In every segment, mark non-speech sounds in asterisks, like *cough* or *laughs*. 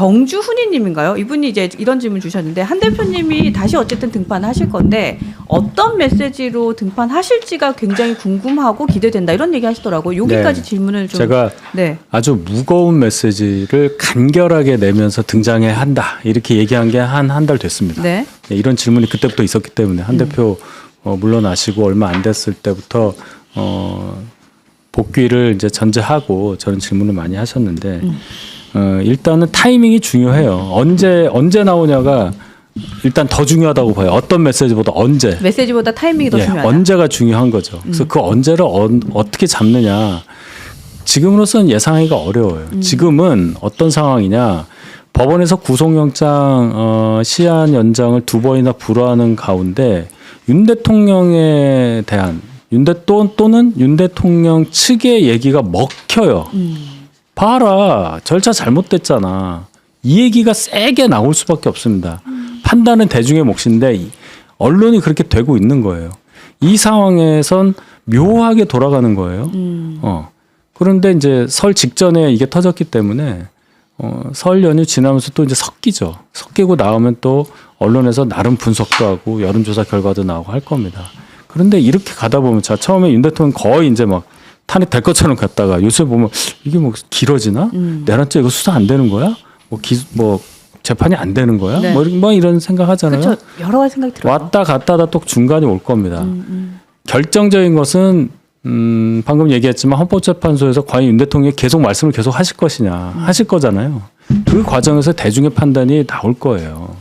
정주훈이님인가요? 이분이 이제 이런 질문 주셨는데 한 대표님이 다시 어쨌든 등판하실 건데 어떤 메시지로 등판하실지가 굉장히 궁금하고 기대된다 이런 얘기 하시더라고요. 여기까지 네. 질문을 좀 제가 네. 아주 무거운 메시지를 간결하게 내면서 등장해야 한다 이렇게 얘기한 게 한 한 달 됐습니다. 네. 네, 이런 질문이 그때부터 있었기 때문에 한 대표 어, 물러나시고 얼마 안 됐을 때부터 어, 복귀를 이제 전제하고 저는 질문을 많이 하셨는데 어, 일단은 타이밍이 중요해요. 언제 언제 나오냐가 일단 더 중요하다고 봐요. 어떤 메시지보다 언제. 메시지보다 타이밍이 더 예, 중요하다. 음. 언제가 중요한 거죠. 그래서 그 언제를 어, 어떻게 잡느냐. 지금으로서는 예상하기가 어려워요. 음. 지금은 어떤 상황이냐. 법원에서 구속영장 어, 시한 연장을 두 번이나 불허하는 가운데 윤 대통령에 대한 윤 대, 또, 또는 윤 대통령 측의 얘기가 먹혀요. 음. 봐라 절차 잘못됐잖아. 이 얘기가 세게 나올 수밖에 없습니다. 판단은 대중의 몫인데 이- 언론이 그렇게 되고 있는 거예요. 이 상황에선 묘하게 돌아가는 거예요. 음. 어. 그런데 이제 설 직전에 이게 터졌기 때문에 어, 설 연휴 지나면서 또 이제 섞이죠. 섞이고 나오면 또 언론에서 나름 분석도 하고 여론조사 결과도 나오고 할 겁니다. 그런데 이렇게 가다 보면 자 처음에 윤 대통령 거의 이제 막 탄핵될 것처럼 갔다가 요새 보면 이게 뭐 길어지나? 음. 내란죄 이거 수사 안 되는 거야? 뭐, 기, 뭐 재판이 안 되는 거야? 네. 뭐, 이런- 뭐 이런 생각 하잖아요. 그렇죠. 여러 가지 생각이 들어요. 왔다 갔다 하다 또 중간이 올 겁니다. 음, 음. 결정적인 것은 음, 방금 얘기했지만 헌법재판소에서 과연 윤 대통령이 계속 말씀을 계속 하실 것이냐 하실 거잖아요. 그 과정에서 대중의 판단이 나올 거예요.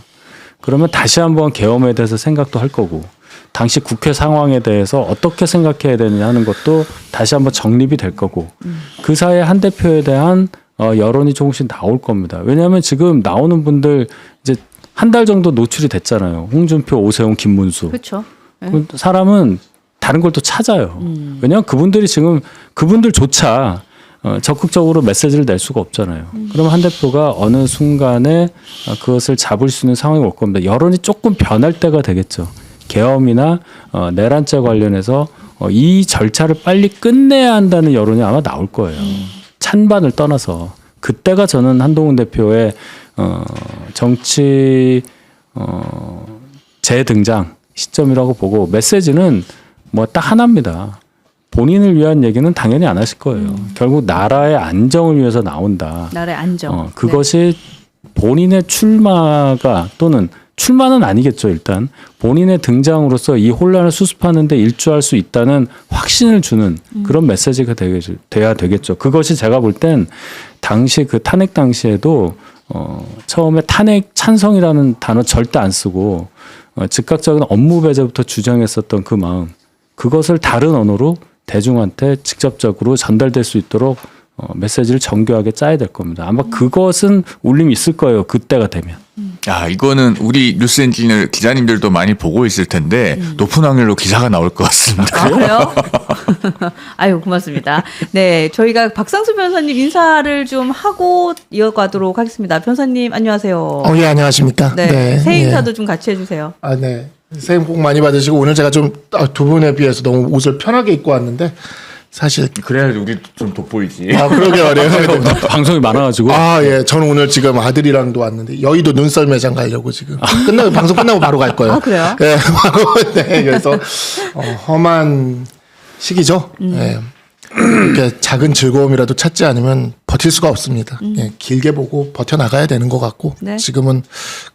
그러면 다시 한번 계엄에 대해서 생각도 할 거고 당시 국회 상황에 대해서 어떻게 생각해야 되느냐 하는 것도 다시 한번 정립이 될 거고 그 사이에 한 대표에 대한 어, 여론이 조금씩 나올 겁니다. 왜냐하면 지금 나오는 분들 이제 한 달 정도 노출이 됐잖아요. 홍준표, 오세훈, 김문수. 그렇죠. 네. 그 사람은 다른 걸 또 찾아요. 음. 왜냐하면 그분들이 지금 그분들조차 어, 적극적으로 메시지를 낼 수가 없잖아요. 음. 그럼 한 대표가 어느 순간에 어, 그것을 잡을 수 있는 상황이 올 겁니다. 여론이 조금 변할 때가 되겠죠. 계엄이나 어, 내란죄 관련해서 어, 이 절차를 빨리 끝내야 한다는 여론이 아마 나올 거예요. 찬반을 떠나서 그때가 저는 한동훈 대표의 어, 정치 어, 재등장 시점이라고 보고 메시지는 뭐 딱 하나입니다. 본인을 위한 얘기는 당연히 안 하실 거예요. 결국 나라의 안정을 위해서 나온다. 나라의 안정. 어, 그것이 본인의 출마가 또는 출마는 아니겠죠 일단 본인의 등장으로서 이 혼란을 수습하는데 일조할 수 있다는 확신을 주는 그런 메시지가 되게, 돼야 되겠죠. 그것이 제가 볼 땐 당시 그 탄핵 당시에도 어, 처음에 탄핵 찬성이라는 단어 절대 안 쓰고 어, 즉각적인 업무 배제부터 주장했었던 그 마음 그것을 다른 언어로 대중한테 직접적으로 전달될 수 있도록 어, 메시지를 정교하게 짜야 될 겁니다. 아마 그것은 울림이 있을 거예요. 그때가 되면. 야, 이거는 우리 뉴스 엔진을 기자님들도 많이 보고 있을 텐데 높은 확률로 기사가 나올 것 같습니다. 아, 그래요? *laughs* 아유, 고맙습니다. 네, 저희가 박상수 변호사님 인사를 좀 하고 이어가도록 하겠습니다. 변호사님, 안녕하세요. 어, 예, 안녕하십니까. 네, 새 예. 인사도 좀 같이 해 주세요. 아, 네. 새해 복 많이 받으시고 오늘 제가 좀 아, 두 분에 비해서 너무 옷을 편하게 입고 왔는데 사실 그래야 우리 좀 돋보이지. 아, 그러게 말이에요. *laughs* 방송이 많아가지고 아, 예. 저는 오늘 지금 아들이랑도 왔는데 여의도 눈썰 매장 가려고 지금 끝나고 방송 끝나고 바로 갈 거예요. 아, 그래요? 예. 바로 *laughs* 네. 그래서 어, 험한 시기죠. 음. 예. 이렇게 작은 즐거움이라도 찾지 않으면 버틸 수가 없습니다. 예, 길게 보고 버텨 나가야 되는 것 같고 음. 네. 지금은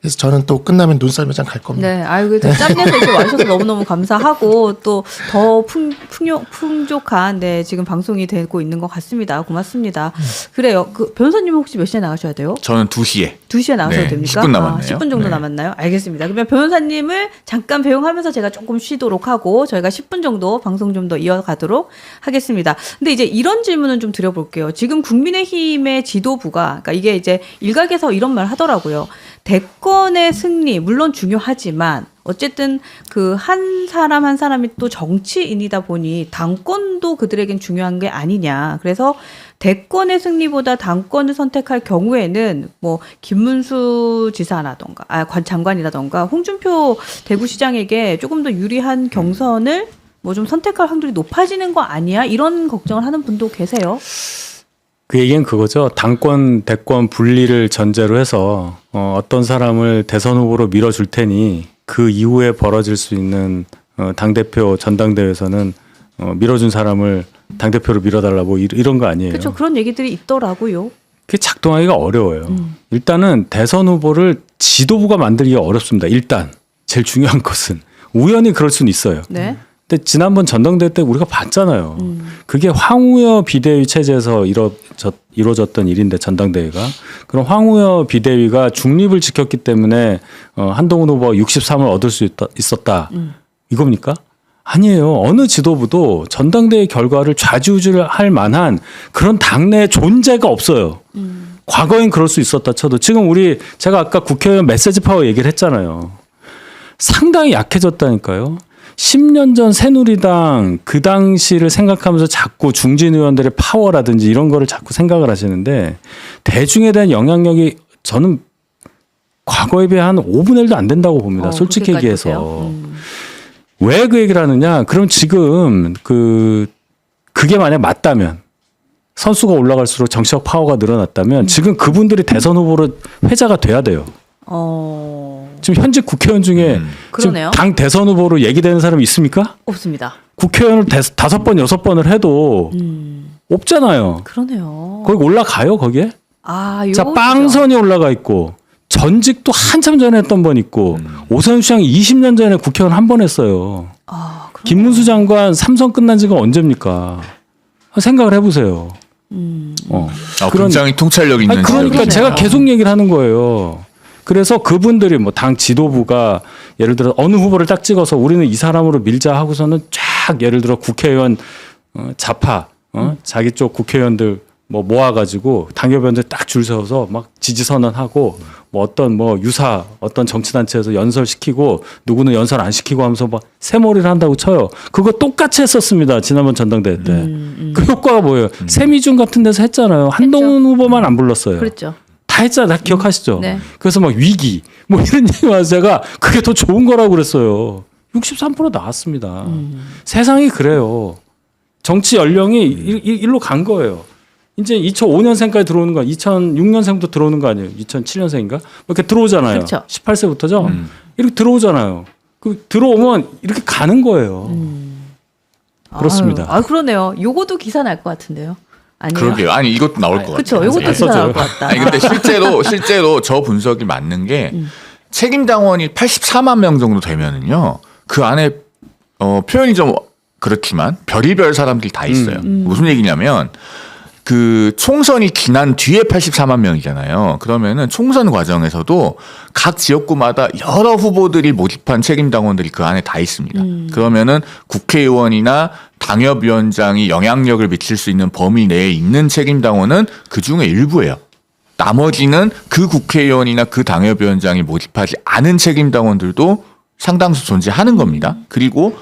그래서 저는 또 끝나면 눈썰 매장 갈 겁니다. 네, 아유, 그래도 짬내서 이렇게 *laughs* 와주셔서 너무 너무 감사하고 또 더 풍요, 풍족한 네, 지금 방송이 되고 있는 것 같습니다. 고맙습니다. 그래요. 그 변호사님 혹시 몇 시에 나가셔야 돼요? 저는 2 시에 2 시에 나가셔야 네, 됩니까? 10분 남았네요. 아, 10분 정도 네. 남았나요? 알겠습니다. 그러면 변호사님을 잠깐 배웅하면서 제가 조금 쉬도록 하고 저희가 10분 정도 방송 좀 더 이어가도록 하겠습니다. 근데 이제 이런 질문은 좀 드려볼게요. 지금 국민의 힘의 지도부가 그러니까 이게 이제 일각에서 이런 말 하더라고요. 대권의 승리 물론 중요하지만 어쨌든 그 한 사람 한 사람이 또 정치인이다 보니 당권도 그들에겐 중요한 게 아니냐. 그래서 대권의 승리보다 당권을 선택할 경우에는 뭐 김문수 지사라던가 아 관- 장관이라던가 홍준표 대구시장에게 조금 더 유리한 경선을 뭐 좀 선택할 확률이 높아지는 거 아니야? 이런 걱정을 하는 분도 계세요. 그 얘기는 그거죠. 당권 대권 분리를 전제로 해서 어, 어떤 사람을 대선 후보로 밀어줄 테니 그 이후에 벌어질 수 있는 어, 당 대표 전당대회에서는 어, 밀어준 사람을 당 대표로 밀어달라 뭐 이- 이런 거 아니에요. 그렇죠. 그런 얘기들이 있더라고요. 그게 작동하기가 어려워요. 음. 일단은 대선 후보를 지도부가 만들기가 어렵습니다. 일단 제일 중요한 것은 우연히 그럴 수는 있어요. 네. 근데 지난번 전당대회 때 우리가 봤잖아요. 음. 그게 황우여 비대위 체제에서 이루어졌, 이루어졌던 일인데 전당대회가 그럼 황우여 비대위가 중립을 지켰기 때문에 어, 한동훈 후보가 63을 얻을 수 있다, 있었다. 음. 이겁니까? 아니에요. 어느 지도부도 전당대회 결과를 좌지우지할 만한 그런 당내 존재가 없어요. 음. 과거엔 그럴 수 있었다 쳐도 지금 우리 제가 아까 국회의원 메시지 파워 얘기를 했잖아요. 상당히 약해졌다니까요. 10년 전 새누리당 그 당시를 생각하면서 자꾸 중진 의원들의 파워라든지 이런 거를 자꾸 생각을 하시는데 대중에 대한 영향력이 저는 과거에 비해 한 5분의 1도 안 된다고 봅니다. 어, 솔직히 얘기해서. 음. 왜그 얘기를 하느냐? 그럼 지금 그 그게 만약 맞다면 선수가 올라갈수록 정치적 파워가 늘어났다면 음. 지금 그분들이 대선 후보로 회자가 돼야 돼요. 어, 지금 현직 국회의원 중에 음. 지금 그러네요. 당 대선 후보로 얘기되는 사람이 있습니까? 없습니다. 국회의원을 대- 다섯 번 여섯 번을 해도 음, 없잖아요. 그러네요. 거기 올라가요 거기에? 아, 요거 자 빵선이 올라가 있고 전직도 한참 전에 했던 분 있고 오세훈 시장이 20년 전에 국회의원 한 번 했어요. 아, 그럼, 김문수 장관 삼성 끝난 지가 언제입니까? 생각을 해보세요. 음, 어. 아, 그런- 굉장히 통찰력 있는 아니, 그러니까 지적이시네요. 제가 계속 얘기를 하는 거예요. 그래서 그분들이 뭐 당 지도부가 예를 들어 어느 후보를 딱 찍어서 우리는 이 사람으로 밀자 하고서는 쫙 예를 들어 국회의원 어, 좌파 어? 자기 쪽 국회의원들 뭐 모아가지고 당협위원들 딱 줄 세워서 막 지지 선언하고 뭐 어떤 뭐 유사 어떤 정치단체에서 연설시키고 누구는 연설 안 시키고 하면서 막 새머리를 한다고 쳐요. 그거 똑같이 했었습니다. 지난번 전당대회 때. 음, 그 효과가 뭐예요? 세미중 같은 데서 했잖아요. 한동훈 후보만 안 불렀어요. 그렇죠. 다 했잖아. 다 기억하시죠? 네. 그래서 막 위기 뭐 이런 *laughs* 얘기 와서 제가 그게 더 좋은 거라고 그랬어요. 63% 나왔습니다. 세상이 그래요. 정치 연령이 일, 일- 일로 간 거예요. 이제 2005년생까지 들어오는 거, 2006년생부터 들어오는 거 아니에요? 2007년생인가? 뭐 이렇게 들어오잖아요. 그렇죠. 18세부터죠. 음. 이렇게 들어오잖아요. 그 들어오면 이렇게 가는 거예요. 그렇습니다. 아유, 아, 그러네요. 요거도 기사 날 것 같은데요. 아니요. 그러게요. 아니 이것도 나올 것 같아요. 그렇죠. 써져요. 나올 것 같다. 아니 근데 실제로 *laughs* 실제로 저 분석이 맞는 게 음. 책임 당원이 84만 명 정도 되면은요 그 안에 어 표현이 좀 그렇지만 별의별 사람들이 다 있어요. 음. 무슨 얘기냐면 그 총선이 지난 뒤에 84만 명이잖아요. 그러면은 총선 과정에서도 각 지역구마다 여러 후보들이 모집한 책임 당원들이 그 안에 다 있습니다. 음. 그러면은 국회의원이나 당협위원장이 영향력을 미칠 수 있는 범위 내에 있는 책임 당원은 그 중에 일부예요. 나머지는 그 국회의원이나 그 당협위원장이 모집하지 않은 책임 당원들도 상당수 존재하는 겁니다. 그리고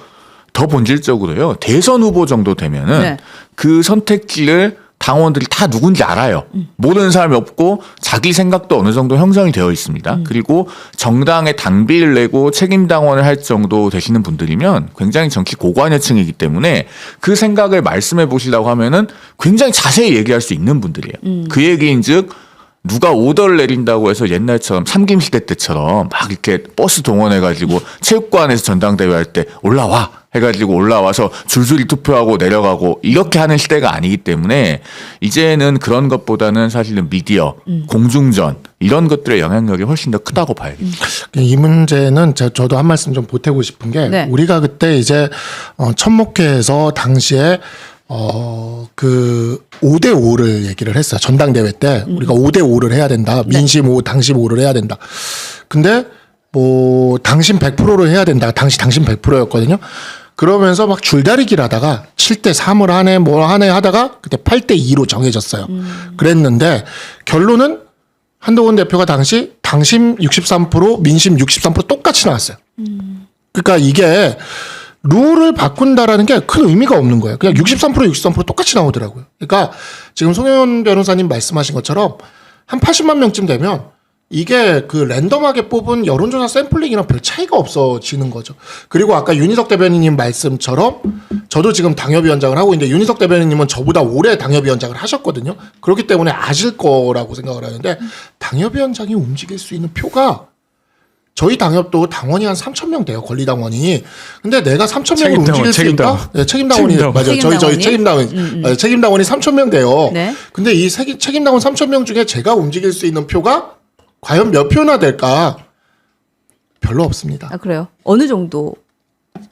더 본질적으로요. 대선 후보 정도 되면은 네. 그 선택지를 당원들이 다 누군지 알아요. 모르는 사람이 없고 자기 생각도 어느 정도 형성이 되어 있습니다. 그리고 정당에 당비를 내고 책임 당원을 할 정도 되시는 분들이면 굉장히 정치 고관여층이기 때문에 그 생각을 말씀해 보시려고 하면은 굉장히 자세히 얘기할 수 있는 분들이에요. 그 얘기인즉 누가 오더를 내린다고 해서 옛날처럼 삼김시대 때처럼 막 이렇게 버스 동원해가지고 체육관에서 전당대회 할 때 올라와 해가지고 올라와서 줄줄이 투표하고 내려가고 이렇게 하는 시대가 아니기 때문에 이제는 그런 것보다는 사실은 미디어, 공중전 이런 것들의 영향력이 훨씬 더 크다고 봐야겠죠. 이 문제는 저, 저도 한 말씀 좀 보태고 싶은 게 네. 우리가 그때 이제 어, 천목회에서 당시에 어, 그 5대 5를 얘기를 했어요. 전당대회 때 우리가 5대 5를 해야 된다. 민심 5, 당심 5를 해야 된다. 근데 뭐 당신 100%를 해야 된다. 당시 당신 100%였거든요. 그러면서 막 줄다리기를 하다가 7대 3을 하네 뭐 하네 하다가 그때 8대 2로 정해졌어요. 그랬는데 결론은 한동훈 대표가 당시 당심 63% 민심 63% 똑같이 나왔어요. 그러니까 이게 룰을 바꾼다라는 게 큰 의미가 없는 거예요. 그냥 63% 63% 똑같이 나오더라고요. 그러니까 지금 송현 변호사님 말씀하신 것처럼 한 80만 명쯤 되면 이게 그 랜덤하게 뽑은 여론조사 샘플링이랑 별 차이가 없어지는 거죠. 그리고 아까 윤희석 대변인님 말씀처럼 저도 지금 당협위원장을 하고 있는데 윤희석 대변인님은 저보다 오래 당협위원장을 하셨거든요. 그렇기 때문에 아실 거라고 생각을 하는데 당협위원장이 움직일 수 있는 표가 저희 당협도 당원이 한 3천 명 돼요 권리 당원이. 근데 내가 3천 명을 책임당원, 움직일 수 책임당원. 있다? 네, 책임 당원이 책임당원. 맞아요. 저희 저희 책임 당원이? 책임당원 맞아요. 책임 당원이 3천 명 돼요. 네. 근데 이 책- 책임 당원 3천 명 중에 제가 움직일 수 있는 표가 과연 몇 표나 될까? 별로 없습니다. 아 그래요. 어느 정도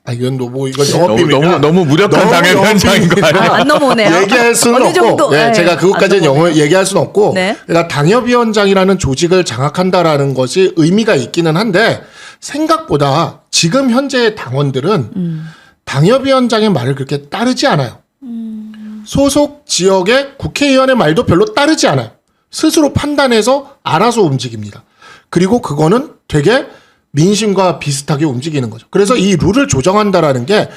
아 이건 뭐 이건 너무 영업비밀이라 너무 너무 무력한 너무 당협위원장인 거 영업비밀이라 아니에요? 안 넘어오네요. *laughs* 얘기할 수는 어느 없고, 정도, 예, 네, 제가 안 그것까지는. 영어 얘기할 수는 없고, 네. 그러니까 당협위원장이라는 조직을 장악한다라는 것이 의미가 있기는 한데 생각보다 지금 현재의 당원들은 음. 당협위원장의 말을 그렇게 따르지 않아요. 소속 지역의 국회의원의 말도 별로 따르지 않아요. 스스로 판단해서 알아서 움직입니다. 그리고 그거는 되게 민심과 비슷하게 움직이는 거죠. 그래서 이 룰을 조정한다라는 게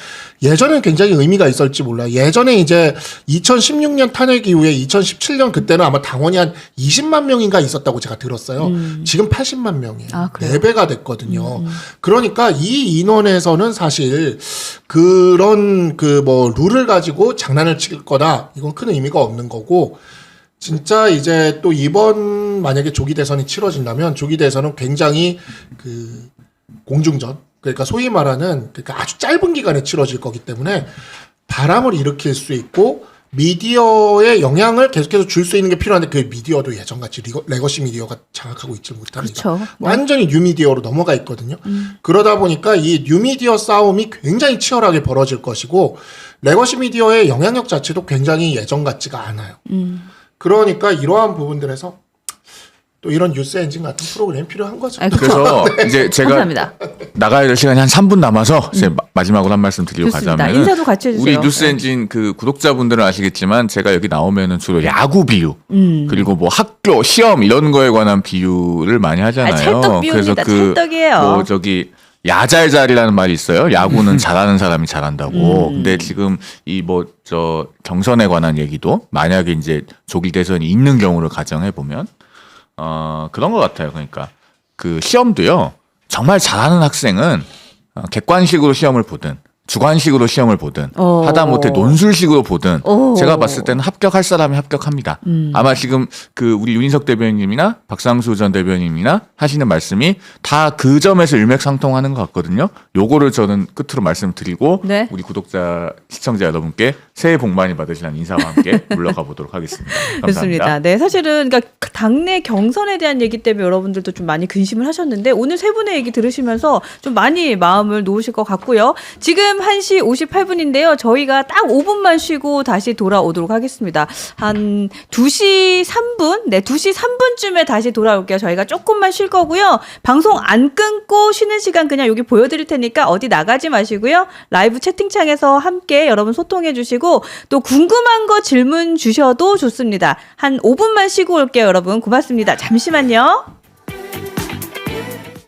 예전엔 굉장히 의미가 있을지 몰라요. 예전에 이제 2016년 탄핵 이후에 2017년 그때는 아마 당원이 한 20만 명인가 있었다고 제가 들었어요. 지금 80만 명이에요. 아, 그래요? 네 배가 됐거든요. 그러니까 이 인원에서는 사실 그런 그 뭐 룰을 가지고 장난을 칠 거다. 이건 큰 의미가 없는 거고 진짜 이제 또 이번 만약에 조기 대선이 치러진다면 조기 대선은 굉장히 그 공중전 그러니까 소위 말하는 그러니까 아주 짧은 기간에 치러질 거기 때문에 바람을 일으킬 수 있고 미디어의 영향을 계속해서 줄 수 있는 게 필요한데 그 미디어도 예전같이 리거, 레거시 미디어가 장악하고 있지 못합니다. 그렇죠. 네. 완전히 뉴미디어로 넘어가 있거든요. 그러다 보니까 이 뉴미디어 싸움이 굉장히 치열하게 벌어질 것이고 레거시 미디어의 영향력 자체도 굉장히 예전 같지가 않아요. 음. 그러니까 이러한 부분들에서 또 이런 뉴스 엔진 같은 프로그램이 필요한 거죠. 아, 그래서 *laughs* 이제 제가 감사합니다. 나가야 될 시간이 한 3분 남아서 이제 마- 마지막으로 한 말씀 드리고 좋습니다. 가자면 인사도 같이 해주세요. 우리 뉴스 엔진 그 구독자분들은 아시겠지만 제가 여기 나오면은 주로 야구 비유 음. 그리고 뭐 학교 시험 이런 거에 관한 비유를 많이 하잖아요. 아, 찰떡 비유입니다. 찰떡이에요. 뭐 저기 야잘잘이라는 말이 있어요. 야구는 *laughs* 잘하는 사람이 잘한다고. 음. 근데 지금 이 뭐 저 경선에 관한 얘기도 만약에 이제 조기 대선이 있는 경우를 가정해 보면 어 그런 것 같아요. 그러니까 그 시험도요. 정말 잘하는 학생은 어, 객관식으로 시험을 보든 주관식으로 시험을 보든 어. 하다못해 논술식으로 보든 오. 제가 봤을 때는 합격할 사람이 합격합니다. 음. 아마 지금 그 우리 윤인석 대변인님이나 박상수 전 대변인님이나 하시는 말씀이 다 그 점에서 일맥상통하는 것 같거든요. 요거를 저는 끝으로 말씀드리고 네. 우리 구독자 시청자 여러분께 새해 복 많이 받으시라는 인사와 함께 *laughs* 물러가 보도록 하겠습니다. 감사합니다. 좋습니다. 네, 사실은 그러니까 당내 경선에 대한 얘기 때문에 여러분들도 좀 많이 근심을 하셨는데 오늘 세 분의 얘기 들으시면서 좀 많이 마음을 놓으실 것 같고요. 지금 1시 58분인데요. 저희가 딱 5분만 쉬고 다시 돌아오도록 하겠습니다. 한 2시 3분, 네, 2시 3분쯤에 다시 돌아올게요. 저희가 조금만 쉴 거고요. 방송 안 끊고 쉬는 시간 그냥 여기 보여드릴 테니까 어디 나가지 마시고요. 라이브 채팅창에서 함께 여러분 소통해 주시고 또 궁금한 거 질문 주셔도 좋습니다. 한 5분만 쉬고 올게요, 여러분. 고맙습니다. 잠시만요.